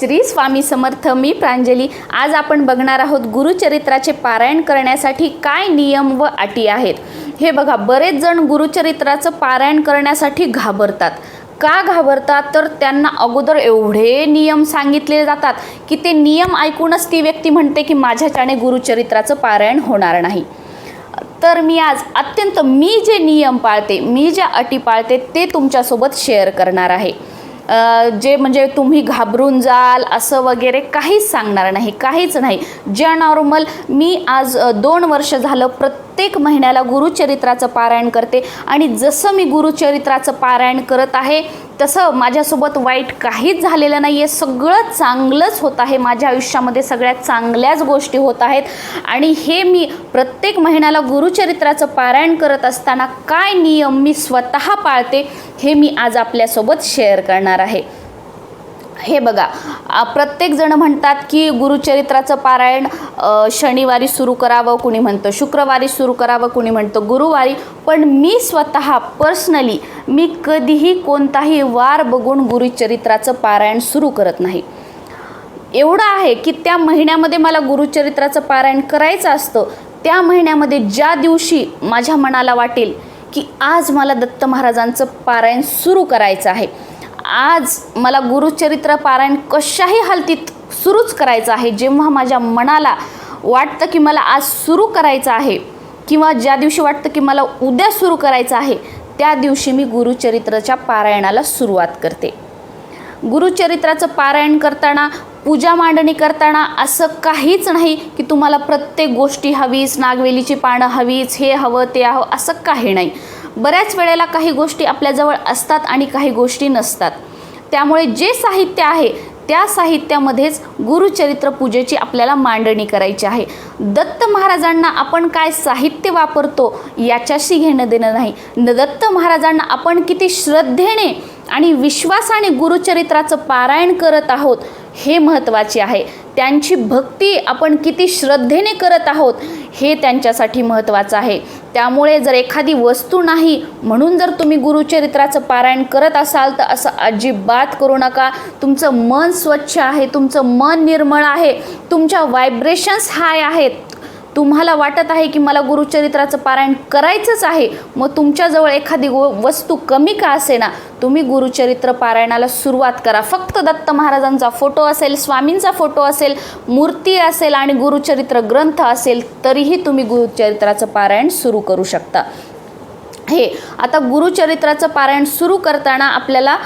श्री स्वामी समर्थ मी प्रांजली. आज आपण बघणार आहोत गुरुचरित्राचे पारायण करण्यासाठी काय नियम व अटी आहेत. हे बघा बरेच जण गुरुचरित्राचं पारायण करण्यासाठी घाबरतात. का घाबरतात? तर त्यांना अगोदर एवढे नियम सांगितले जातात की ते नियम ऐकूनच ती व्यक्ती म्हणते की माझ्याच्याने गुरुचरित्राचं पारायण होणार नाही. तर मी आज अत्यंत मी जे नियम पाळते मी ज्या अटी पाळते ते तुमच्यासोबत शेअर करणार आहे. जे म्हणजे तुम्ही घाबरून जाल असं वगैरे काहीच सांगणार नाही काहीच नाही. ज्या नॉर्मल मी आज दोन वर्ष झालं प्रत्येक प्रत्येक महिन्याला गुरुचरित्राचं पारायण करते. आणि जसं मी गुरुचरित्राचं पारायण करत आहे तसं माझ्यासोबत वाईट काहीच झालेलं नाही आहे सगळं चांगलंच होत आहे. माझ्या आयुष्यामध्ये सगळ्यात चांगल्याच गोष्टी होत आहेत. आणि हे मी प्रत्येक महिन्याला गुरुचरित्राचं पारायण करत असताना काय नियम मी स्वतः पाळते हे मी आज आपल्यासोबत शेअर करणार आहे. हे बघा प्रत्येकजण प्रत्येक जण म्हणतात की गुरुचरित्राचं पारायण शनिवारी सुरू करावं कुणी म्हणतं शुक्रवारी सुरू करावं कुणी म्हणतं गुरुवारी. पण मी स्वतः पर्सनली मी कधीही कोणताही वार बघून गुरुचरित्राचं पारायण सुरू करत नाही. एवढं आहे की त्या महिन्यामध्ये मला गुरुचरित्राचं पारायण करायचं असतं त्या महिन्यामध्ये ज्या दिवशी माझ्या मनाला वाटेल की आज मला दत्त महाराजांचं पारायण सुरू करायचं आहे आज मला गुरुचरित्र पारायण कशाही हालतीत सुरूच करायचं आहे. जेव्हा माझ्या मनाला वाटतं की मला आज सुरू करायचं आहे किंवा ज्या दिवशी वाटतं की मला उद्या सुरू करायचं आहे त्या दिवशी मी गुरुचरित्राच्या पारायणाला सुरुवात करते. गुरुचरित्राचं पारायण करताना पूजा मांडणी करताना असं काहीच नाही की तुम्हाला प्रत्येक गोष्टी हवीच नागवेलीची पानं हवीच हे हवं ते हवं असं काही नाही. बऱ्याच वेळेला काही गोष्टी आपल्याजवळ असतात आणि काही गोष्टी नसतात. त्यामुळे जे साहित्य आहे त्या साहित्यामध्येच गुरुचरित्र पूजेची आपल्याला मांडणी करायची आहे. दत्त महाराजांना आपण काय साहित्य वापरतो याच्याशी घेणं देणं नाही. न- दत्त महाराजांना आपण किती श्रद्धेने आणि विश्वासाने गुरुचरित्राचं पारायण करत आहोत हे महत्त्वाचे आहे. त्यांची भक्ती आपण किती श्रद्धेने करत आहोत हे त्यांच्यासाठी महत्त्वाचं आहे. त्यामुळे जर एखादी वस्तू नाही म्हणून जर तुम्ही गुरुचरित्राचं पारायण करत असाल तर असं अजिबात करू नका. तुमचं मन स्वच्छ आहे तुमचं मन निर्मळ आहे तुमच्या व्हायब्रेशन्स हाय आहेत. तुम्हाला वाटत आहे की मला गुरुचरित्राचं पारायण करायचंच आहे? मग तुमच्याजवळ एखादी गो वस्तू कमी का असेना? तुम्ही गुरुचरित्र पारायणाला सुरुवात करा. फक्त दत्त महाराजांचा फोटो असेल स्वामींचा फोटो असेल मूर्ती असेल आणि गुरुचरित्र ग्रंथ असेल तरीही तुम्ही गुरुचरित्राचं पारायण सुरू करू शकता. हे आता गुरुचरित्राचं पारायण सुरू करताना आपल्याला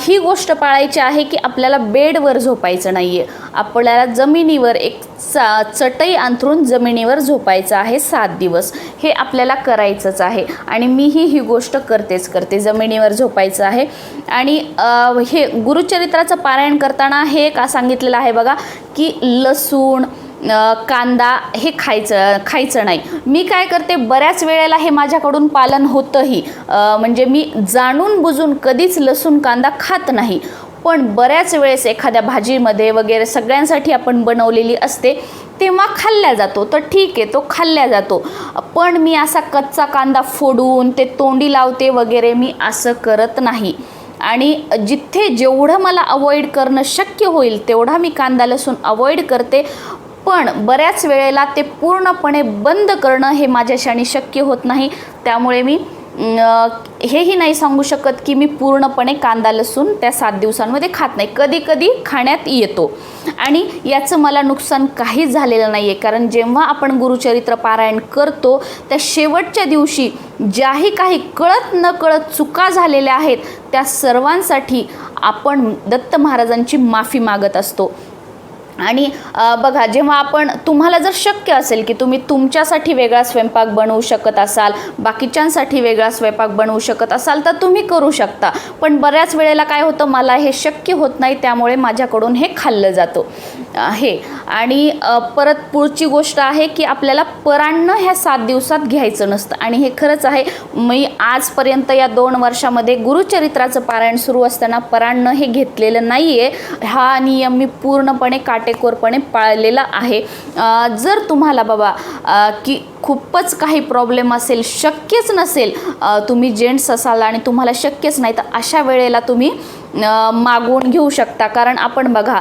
ही गोष्ट पाळायची आहे की आपल्याला बेडवर झोपायचं नाही आहे आपल्याला जमिनीवर एक चा चटई अंथरून जमिनीवर झोपायचं आहे सात दिवस. हे आपल्याला करायचंच आहे. आणि मीही ही गोष्ट करतेच करते. जमिनीवर झोपायचं आहे. आणि हे गुरुचरित्राचं पारायण करताना हे का सांगितलेलं आहे बघा की लसूण कांदा हे खायचं खायचं नाही. मी काय करते बऱ्याच वेळेला हे माझ्याकडून पालन होतंही. म्हणजे मी जाणून बुजून कधीच लसूण कांदा खात नाही. पण बऱ्याच वेळेस एखाद्या भाजीमध्ये वगैरे सगळ्यांसाठी आपण बनवलेली असते तेव्हा खाल्ल्या जातो. तर ठीक आहे तो खाल्ल्या जातो. पण मी असा कच्चा कांदा फोडून ते तोंडी लावते वगैरे मी असं करत नाही. आणि जिथे जेवढं मला अवॉइड करणं शक्य होईल तेवढा मी कांदा लसूण अवॉइड करते. पण बऱ्याच वेळेला ते पूर्णपणे बंद करणं हे माझ्याशाने शक्य होत नाही. त्यामुळे मी हेही नाही सांगू शकत की मी पूर्णपणे कांदा लसूण त्या सात दिवसांमध्ये खात नाही. कधी कधी खाण्यात येतो. आणि याचं मला नुकसान काहीच झालेलं नाही आहे कारण जेव्हा आपण गुरुचरित्र पारायण करतो त्या शेवटच्या दिवशी ज्याही काही कळत न कळत चुका झालेल्या आहेत त्या सर्वांसाठी आपण दत्त महाराजांची माफी मागत असतो. आणि बघा जेव्हा आपण तुम्हाला जर शक्य असेल की तुम्ही तुमच्यासाठी वेगळा स्वयंपाक बनवू शकत असाल बाकीच्यांसाठी वेगळा स्वयंपाक बनवू शकत असाल तर तुम्ही करू शकता. पण बऱ्याच वेळेला काय होतं मला हे शक्य होत नाही त्यामुळे माझ्याकडून हे खाल्लं जातं. आहे. आणि परत पुढची गोष्ट आहे की आपल्याला परान्न ह्या सात दिवसात घ्यायचं नसतं. आणि हे खरंच आहे मी आजपर्यंत या दोन वर्षामध्ये गुरुचरित्राचं पारायण सुरू असताना परान्न हे घेतलेलं नाही आहे हा नियम मी पूर्णपणे काटेकोरपणे पाळलेला आहे. जर तुम्हाला बाबा की खूपच काही प्रॉब्लेम असेल शक्यच नसेल तुम्ही जेंट्स असाल आणि तुम्हाला शक्यच नाही तर अशा वेळेला तुम्ही मागवून घेऊ शकता. कारण आपण बघा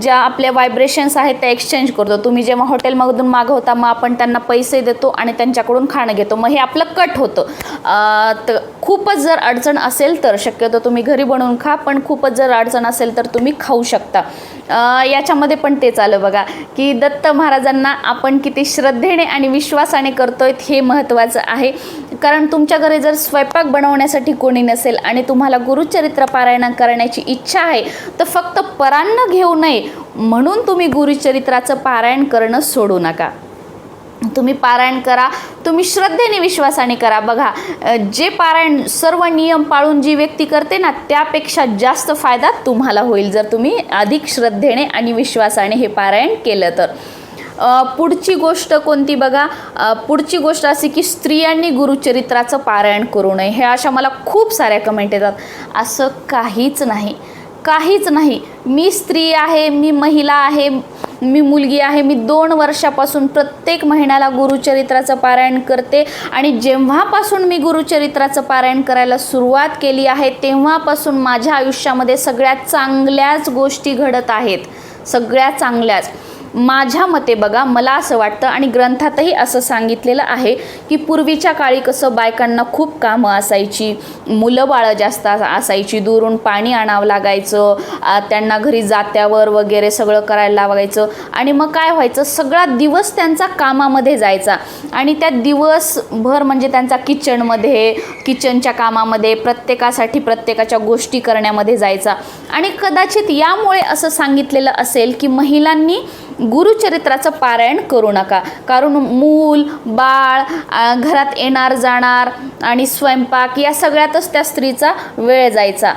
ज्या आपल्या व्हायब्रेशन्स आहेत त्या एक्सचेंज करतो. तुम्ही जेव्हा हॉटेलमधून मागवता मग आपण त्यांना पैसे देतो आणि त्यांच्याकडून खाणं घेतो. मग हे आपलं कट होतं. तर खूपच जर अडचण असेल तर शक्यतो तुम्ही घरी बनवून खा पण खूपच जर अडचण असेल तर तुम्ही खाऊ शकता. याच्यामध्ये पण तेच आलं बघा की दत्त महाराजांना आपण किती श्रद्धेने आणि विश्वासाने करतोय हे महत्त्वाचं आहे. कारण तुमच्या घरी जर स्वयंपाक बनवण्यासाठी कोणी नसेल आणि तुम्हाला गुरुचरित्र पारायण करण्याची इच्छा आहे तर फक्त परान्न घेऊ नये म्हणून तुम्ही गुरुचरित्राचं पारायण करणं सोडू नका. तुम्ही पारायण करा तुम्ही श्रद्धेने विश्वासाने करा. बघा जे पारायण सर्व नियम पाळून जी व्यक्ती करते ना त्यापेक्षा जास्त फायदा तुम्हाला होईल जर तुम्ही अधिक श्रद्धेने आणि विश्वासाने हे पारायण केलं तर. पुढची गोष्ट कोणती बघा? पुढची गोष्ट अशी की स्त्रियांनी गुरुचरित्राचं पारायण करू नये. हे अशा मला खूप साऱ्या कमेंट येतात. असं काहीच नाही. काहीच नाही. मी स्त्री आहे मी महिला आहे मी मुलगी आहे मी दोन वर्षापासून प्रत्येक महिन्याला गुरुचरित्राचं पारायण करते आणि जेव्हापासून मी गुरुचरित्राचं पारायण करायला सुरुवात केली आहे तेव्हापासून माझ्या आयुष्यामध्ये सगळ्यात चांगल्याच गोष्टी घडत आहेत. सगळ्या चांगल्याच. माझ्या मते बघा मला असं वाटतं आणि ग्रंथातही असं सांगितलेलं आहे की पूर्वीच्या काळी कसं बायकांना खूप कामं असायची मुलं बाळं जास्त असायची दुरून पाणी आणावं लागायचं त्यांना घरी जात्यावर वगैरे सगळं करायला लागायचं आणि मग काय व्हायचं सगळा दिवस त्यांचा कामामध्ये जायचा आणि त्या दिवसभर म्हणजे त्यांचा किचनमध्ये किचनच्या कामामध्ये प्रत्येकासाठी प्रत्येकाच्या गोष्टी करण्यामध्ये जायचा. आणि कदाचित यामुळे असं सांगितलेलं असेल की महिलांनी गुरुचरित्राचं पारायण करू नका. कारण मूल बाळ घरात येणार जाणार आणि स्वयंपाक या सगळ्यातच त्या स्त्रीचा वेळ जायचा.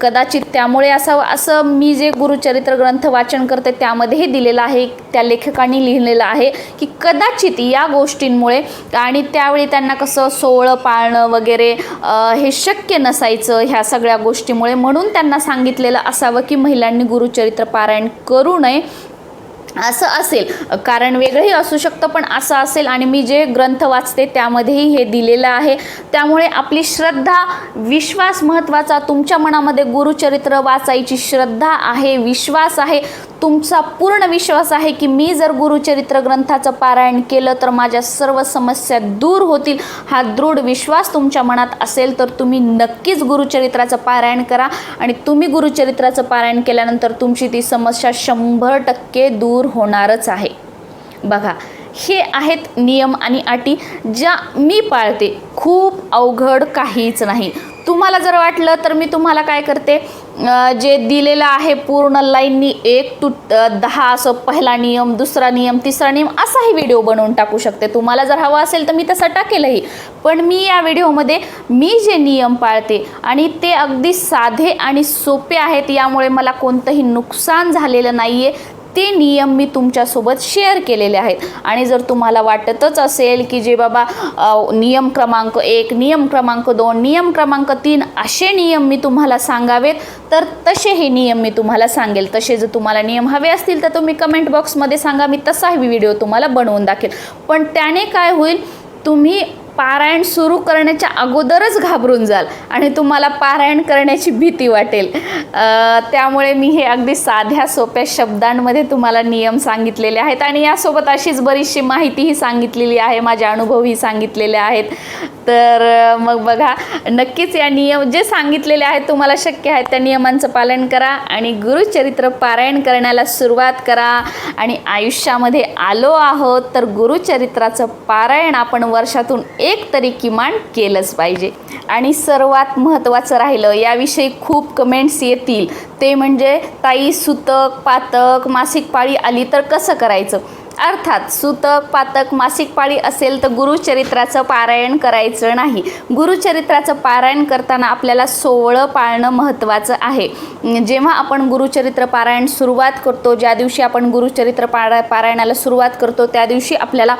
कदाचित त्यामुळे असावं असं मी जे गुरुचरित्र ग्रंथ वाचन करते त्यामध्येही दिलेलं आहे त्या लेखकांनी लिहिलेलं आहे की कदाचित या गोष्टींमुळे आणि त्यावेळी त्यांना कसं सोळं पाळणं वगैरे हे शक्य नसायचं ह्या सगळ्या गोष्टीमुळे म्हणून त्यांना सांगितलेलं असावं की महिलांनी गुरुचरित्र पारायण करू नये. असं असेल. कारण वेगळंही असू शकतं पण असं असेल आणि मी जे ग्रंथ वाचते त्यामध्येही हे दिलेलं आहे. त्यामुळे आपली श्रद्धा विश्वास महत्त्वाचा. तुमच्या मनामध्ये गुरुचरित्र वाचायची श्रद्धा आहे विश्वास आहे. तुमचा पूर्ण विश्वास आहे की मी जर गुरुचरित्र ग्रंथाचं पारायण केलं तर माझ्या सर्व समस्या दूर होतील. हा दृढ विश्वास तुमच्या मनात असेल तर तुम्ही नक्कीच गुरुचरित्राचं पारायण करा. आणि तुम्ही गुरुचरित्राचं पारायण केल्यानंतर तुमची ती समस्या शंभर टक्के दूर होणारच आहे. बघा हे आहेत नियम आणि अटी ज्या मी पाळते. खूप अवघड काहीच नाही. तुम्हाला जर वाटलं तर मी तुम्हाला काय करते? जे दिलेलं आहे पूर्ण लाईननी एक टू दहा असं पहिला नियम दुसरा नियम तिसरा नियम असाही व्हिडिओ बनवून टाकू शकते. तुम्हाला जर हवा असेल तर मी तसं टाकेलही. पण मी या व्हिडिओमध्ये मी जे नियम पाळते आणि ते अगदी साधे आणि सोपे आहेत यामुळे मला कोणतंही नुकसान झालेलं नाही आहे ते नियम मी तुमच्यासोबत शेअर केलेले आहेत. आणि जर तुम्हाला वाटतच असेल की जे बाबा नियम क्रमांक एक नियम क्रमांक दोन नियम क्रमांक तीन असे नियम मी तुम्हाला सांगावेत तर तसे हे नियम मी तुम्हाला सांगेल. तसे जर तुम्हाला नियम हवे असतील तर तुम्ही कमेंट बॉक्समध्ये सांगा मी तसा व्हिडिओ तुम्हाला बनवून दाखेल. पण त्याने काय होईल तुम्ही पारायण सुरू करण्याच्या अगोदरच घाबरून जाल आणि तुम्हाला पारायण करण्याची भीती वाटेल. त्यामुळे मी हे अगदी साध्या सोप्या शब्दांमध्ये तुम्हाला नियम सांगितलेले आहेत आणि यासोबत अशीच बरीचशी माहितीही सांगितलेली आहे माझे अनुभवही सांगितलेले आहेत. तर मग बघा नक्कीच या नियम जे सांगितलेले आहेत तुम्हाला शक्य आहे त्या नियमांचं पालन करा आणि गुरुचरित्र पारायण करण्याला सुरुवात करा आणि आयुष्यामध्ये आलो आहोत तर गुरुचरित्राचं पारायण आपण वर्षातून एक तरी किमान केलंच पाहिजे. आणि सर्वात महत्त्वाचं राहिलं याविषयी खूप कमेंट्स येतील. ते म्हणजे ताई सुतक पातक मासिक पाळी आली तर कसं करायचं? अर्थात सुतक पातक मासिक पाळी असेल तर गुरुचरित्राचं पारायण करायचं नाही. गुरुचरित्राचं पारायण करताना आपल्याला सोवळं पाळणं महत्त्वाचं आहे. जेव्हा आपण गुरुचरित्र पारायण सुरुवात करतो ज्या दिवशी आपण गुरुचरित्र पारा पारायणाला सुरुवात करतो त्या दिवशी आपल्याला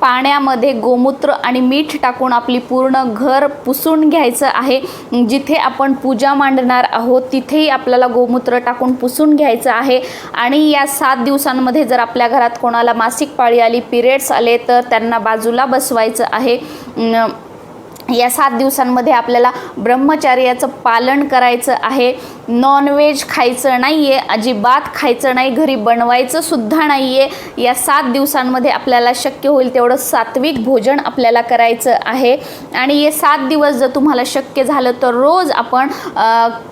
पाण्यामध्ये गोमूत्र आणि मीठ टाकून आपली पूर्ण घर पुसून घ्यायचं आहे. जिथे आपण पूजा मांडणार आहोत तिथेही आपल्याला गोमूत्र टाकून पुसून घ्यायचं आहे. आणि या सात दिवसांमध्ये जर आपल्या घरात कोणाला मासिक पाळी आली पिरियड्स आले तर त्यांना बाजूला बसवायचं आहे. या सात दिवसांमध्ये आपल्याला ब्रह्मचार्याचं पालन करायचं आहे. नॉनव्हेज खायचं नाही आहे अजिबात खायचं नाही घरी बनवायचं सुद्धा नाही आहे या सात दिवसांमध्ये आपल्याला शक्य होईल तेवढं सात्विक भोजन आपल्याला करायचं आहे. आणि हे सात दिवस जर तुम्हाला शक्य झालं तर रोज आपण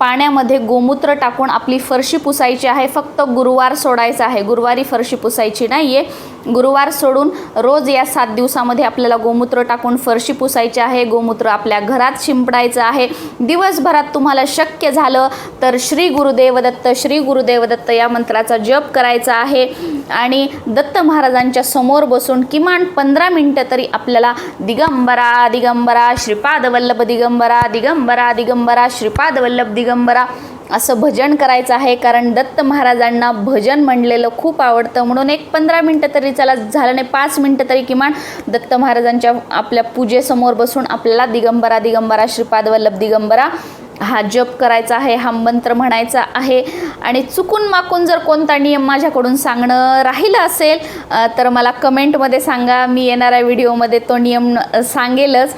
पाण्यामध्ये गोमूत्र टाकून आपली फरशी पुसायची आहे. फक्त गुरुवार सोडायचा आहे. गुरुवारी फरशी पुसायची नाही आहे गुरुवार सोडून रोज या सात दिवसामध्ये आपल्याला गोमूत्र टाकून फरशी पुसायची आहे. गोमूत्र आपल्या घरात शिंपडायचं आहे. दिवसभरात तुम्हाला शक्य झालं तर तर श्री गुरुदेव दत्त श्री गुरुदेव दत्त या मंत्राचा जप करायचा आहे. आणि दत्त महाराजांच्या समोर बसून किमान पंधरा मिनटं तरी आपल्याला दिगंबरा दिगंबरा श्रीपाद वल्लभ दिगंबरा दिगंबरा दिगंबरा श्रीपाद वल्लभ दिगंबरा असं भजन करायचं आहे. कारण दत्त महाराजांना भजन म्हणलेलं खूप आवडतं. म्हणून एक पंधरा मिनटं तरी चला झालं नाही पाच मिनटं तरी किमान दत्त महाराजांच्या आपल्या पूजेसमोर बसून आपल्याला दिगंबरा दिगंबरा श्रीपाद वल्लभ दिगंबरा हा जप करायचा आहे हा मंत्र म्हणायचा आहे. आणि चुकून माकून जर कोणता नियम माझ्याकडून सांगणं राहिलं असेल तर मला कमेंटमध्ये सांगा. मी येणाऱ्या व्हिडिओमध्ये तो नियम सांगेलच.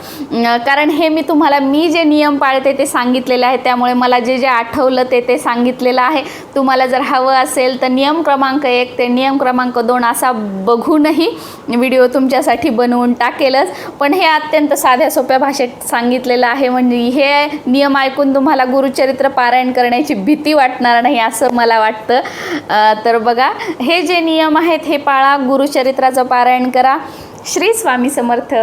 कारण हे मी तुम्हाला मी जे नियम पाळते ते सांगितलेले आहे त्यामुळे मला जे जे आठवलं ते ते सांगितलेलं आहे. तुम्हाला जर हवं असेल तर नियम क्रमांक एक ते नियम क्रमांक दोन असा बघूनही व्हिडिओ तुमच्यासाठी बनवून टाकेलच. पण हे अत्यंत साध्या सोप्या भाषेत सांगितलेलं आहे. म्हणजे हे नियम ऐकून तुम्हाला गुरुचरित्र पारायण करण्याची भीती वाटणार नाही असं मला वाटतं. तर बघा हे जे नियम आहेत हे पाळा गुरुचरित्राचं पारायण करा. श्री स्वामी समर्थ.